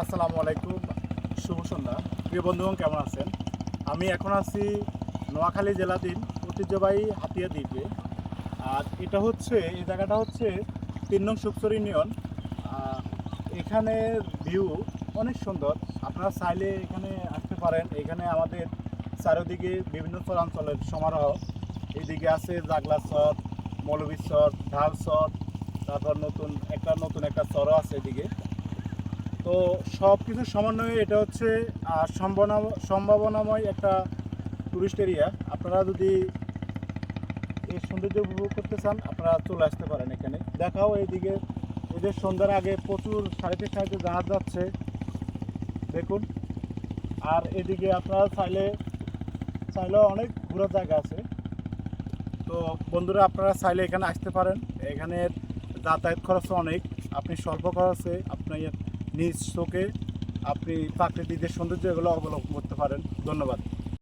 আসসালামু আলাইকুম, শুভ সন্ধ্যা। প্রিয় বন্ধুগণ, কেমন আছেন? আমি এখন আছি নোয়াখালী জেলাধীন ঐতিহ্যবাহী হাতিয়া দ্বীপে। আর এটা হচ্ছে, এই জায়গাটা হচ্ছে তিন নং সুকসর ইউনিয়ন। এখানে ভিউ অনেক সুন্দর। আপনারা চাইলে এখানে আসতে পারেন। এখানে আমাদের চারিদিকে বিভিন্ন চরাঞ্চলের সমারোহ। এইদিকে আছে জাগলা চর মৌলবী চর, ঢাল চর, তারপর নতুন একটা নতুন একটা চরও আছে এদিকে। তো সব কিছুর সমন্বয়ে এটা হচ্ছে সম্ভাবনাময় একটা টুরিস্ট এরিয়া আপনারা যদি এই সৌন্দর্য উপভোগ করতে চান, আপনারা চলে আসতে পারেন এখানে। দেখাও এইদিকে। এদের সন্ধ্যার আগে প্রচুর সারিতে সারিতে জাহাজ যাচ্ছে। দেখুন। আর এদিকে আপনারা চাইলে, চাইলেও অনেক ঘোরার জায়গা আছে। তো বন্ধুরা, আপনারা চাইলে এখানে আসতে পারেন। এখানে যাতায়াত খরচ অনেক। আপনি স্বল্প খরচে আপনি নিজ চোখে আপনি প্রাকৃতিকদের সৌন্দর্য এগুলো অবলম্বন করতে পারেন। ধন্যবাদ।